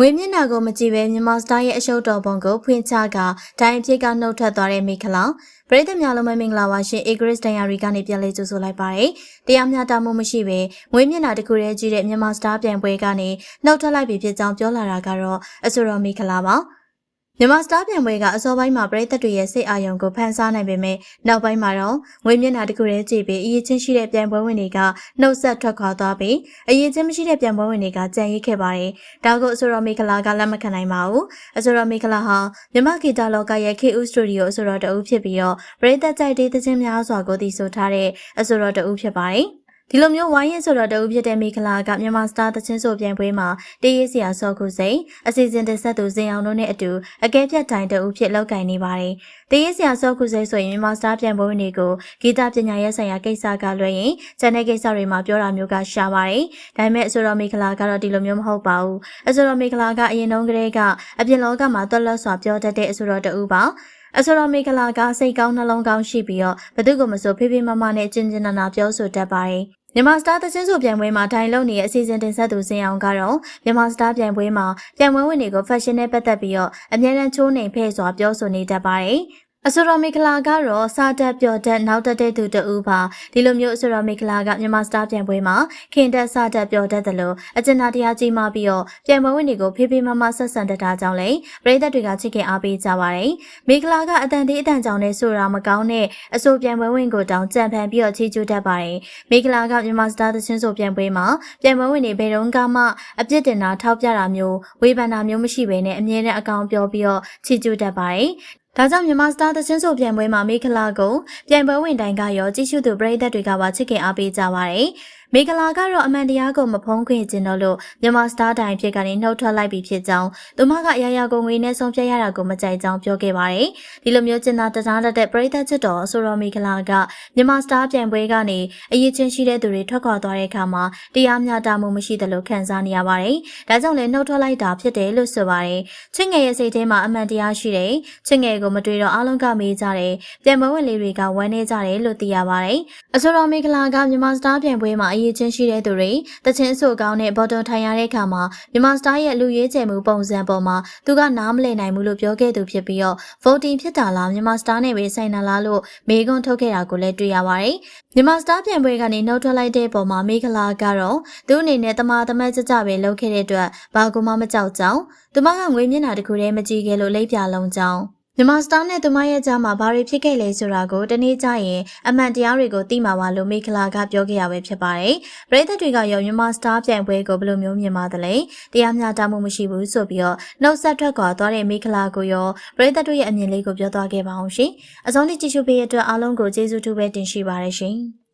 ငွေမျက်နှာကိုမကြည့်ပဲမြန်မာစတားရဲ့အရှုပ်တော်ပုံကိုဖွင့်ချကဒိုင်အဖြစ်ကနှုတ်ထွက်သွားတဲ့မိခလာပရိသတ်များလုံးမင်္ဂလာပါရှင်အေဂရစ်ဒိုင်ယာရီကနေပြန်လေးကြိုဆိုလိုက်ပါတယ်တရားမျှတမှုမရှိပဲငွေမျက်နှာတစ်ခုတည်းကြည့်တဲ့မြန်မာစတားပြန်ပွဲကနေနှုတ်ထွက်လိုက်ပြီဖြစ်ကြောင်းပြောလာတာကတော့အဆိုတော်မိခလာပါ မြန်မာစတားပြန်ပွဲကအစောပိုင်းမှာပရိသတ်တွေရဲ့စိတ်အာရုံကိုဖန်ဆားနိုင်ပေမဲ့နောက်ပိုင်းမှာတော့ငွေမျက်နှာတစ်ခုတည်းကြည့်ပြီးအရေးချင်းရှိတဲ့ပြန်ပွဲဝင်တွေကနှုတ်ဆက်ထွက်ခွာသွားပြီးအရေးချင်းမရှိတဲ့ပြန်ပွဲဝင်တွေကကြံရိတ်ခဲ့ပါတယ်။ဒါကိုအဆိုတော်မိခလာကလက်မခံနိုင်ပါဘူး။အဆိုတော်မိခလာဟာမြမဂီတာလောကရဲ့ KU Studio အဆိုတော်တအုပ်ဖြစ်ပြီးတော့ပရိသတ်ကြိုက်တဲ့သချင်းများစွာကိုတည်ဆိုထားတဲ့အဆိုတော်တအုပ်ဖြစ်ပါတယ်။ ဒီလိုမျိုးဝိုင်းရင်ဆိုတော့တဦးဖြစ်တဲ့မိခလာကမြန်မာစတာသချင်းဆိုပြိုင်ပွဲမှာတရေးစရာစောခုစိန်အစီအစဉ်တင်ဆက်သူဇင်အောင်တို့နဲ့အတူအကဲဖြတ်တိုင်တဦးဖြစ်လောက်ကင်နေပါတယ်။တရေးစရာစောခုစိန်ဆိုရင်မြန်မာစတာပြိုင်ပွဲတွေကိုဂီတပညာရေးဆိုင်ရာကိစ္စကလွှဲရင်ကျန်တဲ့ကိစ္စတွေမှာပြောတာမျိုးကရှားပါတယ်။ဒါပေမဲ့အဆိုတော်မိခလာကတော့ဒီလိုမျိုးမဟုတ်ပါဘူး။အဆိုတော်မိခလာကအရင်တုန်းကတည်းကအပြင်လောကမှာသွက်လက်စွာပြောတတ်တဲ့အဆိုတော်တဦးပါ။ အဆိုတော်မိကလာကစိတ်ကောင်းနှလုံးကောင်းရှိပြီးတော့ဘသူကမဆိုဖေးဖေးမမနဲ့ကျင်ကျင်နာနာပြောဆိုတတ်ပါတယ်မြန်မာစတားသချင်းဆိုပြိုင်ပွဲမှာထိုင်လုံနေတဲ့အစီအစဉ်တင်ဆက်သူစင်အောင်ကတော့မြန်မာစတားပြိုင်ပွဲမှာပြိုင်ပွဲဝင်တွေကို fashion နဲ့ပတ်သက်ပြီးတော့အမြဲတမ်းချိုးနှိမ်ဖဲ့စွာပြောဆိုနေတတ်ပါတယ်။ အဆိုတော်မီကလာကတော့စားတက်ပျော်တက်နောက်တက်တဲ့သူတဦးပါဒီလိုမျိုးအဆိုတော်မီကလာကမြန်မာစတားပြိုင်ပွဲမှာခင်တက်စားတက်ပျော်တက်တယ်လို့အကျဉ်းသားတရားကြီးမှပြီးတော့ပြိုင်ပွဲဝင်တွေကိုဖေးဖေးမမဆက်ဆံတတ်တာကြောင့်လေပရိသတ်တွေကချစ်ခင်အားပေးကြပါတယ်မီကလာကအတန်သေးအတန်ကြောင့်နဲ့ဆိုတာမကောင်းတဲ့အဆိုပြိုင်ပွဲဝင်ကိုတောင်ကြံဖန်ပြီးတော့ချီးကျူးတတ်ပါတယ်မီကလာကမြန်မာစတားသချင်းဆိုပြိုင်ပွဲမှာပြိုင်ပွဲဝင်တွေဘယ်တော့မှအပြစ်တင်တာထောက်ပြတာမျိုးဝေဖန်တာမျိုးမရှိဘဲနဲ့အမြဲတမ်းအကောင်ပြောပြီးတော့ချီးကျူးတတ်ပါတယ် ဒါကြောင့်မြန်မာစတားသချင်းဆိုပြိုင်ပွဲမှာမိခလာကိုပြိုင်ပွဲဝင်တိုင်းကရောကြည့်ရှုသူပရိသတ်တွေကပါချစ်ခင်အားပေးကြပါတယ်။ မေဂလာကတော့အမှန်တရားကိုမဖုံးခွင့်ကျင်တော့လို့မြန်မာစတားတိုင်ဖြစ်ကနေနှုတ်ထွက်လိုက်ပြီးဖြစ်ကြောင်းသူမကအရာရာကိုငွေနဲ့ဆုံးဖြတ်ရတာကိုမကြိုက်ကြောင်းပြောခဲ့ပါတယ်။ဒီလိုမျိုးကျင်သာတသားတတ်ပရိသတ်ချစ်တော်ဆိုတော်မေဂလာကမြန်မာစတားပြန်ပွဲကနေအရေးချင်းရှိတဲ့သူတွေထွက်ခွာသွားတဲ့အခါမှာတရားမျှတမှုမရှိသလိုခံစားနေရပါတယ်။ဒါကြောင့်လည်းနှုတ်ထွက်လိုက်တာဖြစ်တယ်လို့ဆိုပါတယ်။ချစ်ငယ်ရဲ့စိတ်ထဲမှာအမှန်တရားရှိတယ်။ချစ်ငယ်ကိုမတွေ့တော့အားလုံးကမေးကြတယ်။ပြန်ပွဲဝင်လေးတွေကဝမ်းနေကြတယ်လို့သိရပါတယ်။အဆိုတော်မေဂလာကမြန်မာစတားပြန်ပွဲမှာအရေးချင်းရှိတဲ့သူတွေတချင်းဆိုကောင်းတဲ့ဘော်တွန်ထိုင်ရတဲ့အခါမှာမြန်မာစတားရဲ့လူရေးကျယ်မှုပုံစံပေါ်မှာသူကနားမလည်နိုင်ဘူးလို့ပြောခဲ့သူဖြစ်ပြီးတော့ voting ဖြစ်တာလားမြန်မာစတားနဲ့ပဲဆိုင်တာလားလို့မေးခွန်းထုတ်ခဲ့တာကိုလည်းတွေ့ရပါတယ်။မြန်မာစတားပြန်ပွဲကနေနှုတ်ထွက်လိုက်တဲ့ပုံမှာမေခလာကတော့သူအနေနဲ့တမာတမတ်ကြကြပဲလုပ်ခဲ့တဲ့အတွက်ဘာကူမှမကြောက်ကြောင်းသူမကငွေမျက်နှာတစ်ခုတည်းမကြည့်ခဲ့လို့လိပ်ပြလုံးကြောင်း မြန်မာစတားနဲ့သူမရဲ့ကြားမှာဘာတွေဖြစ်ခဲ့လဲဆိုတာကိုတနေ့ကျရင်အမှန်တရားတွေကိုသိမှာပါလို့မိခလာကပြောခဲ့ရပဲဖြစ်ပါတယ်။ပရိသတ်တွေကရောမြန်မာစတားပြိုင်ပွဲကိုဘယ်လိုမျိုးမြင်ပါသလဲ။တရားမျှတမှုမရှိဘူးဆိုပြီးတော့နှုတ်ဆက်ထွက်ခွာသွားတဲ့မိခလာကိုရောပရိသတ်တို့ရဲ့အမြင်လေးကိုပြောသွားခဲ့ပါအောင်ရှင်။အဆုံးထိကြည့်ရှုပေးတဲ့အတွက်အားလုံးကိုကျေးဇူးတူပဲတင်ရှိပါရရှင်။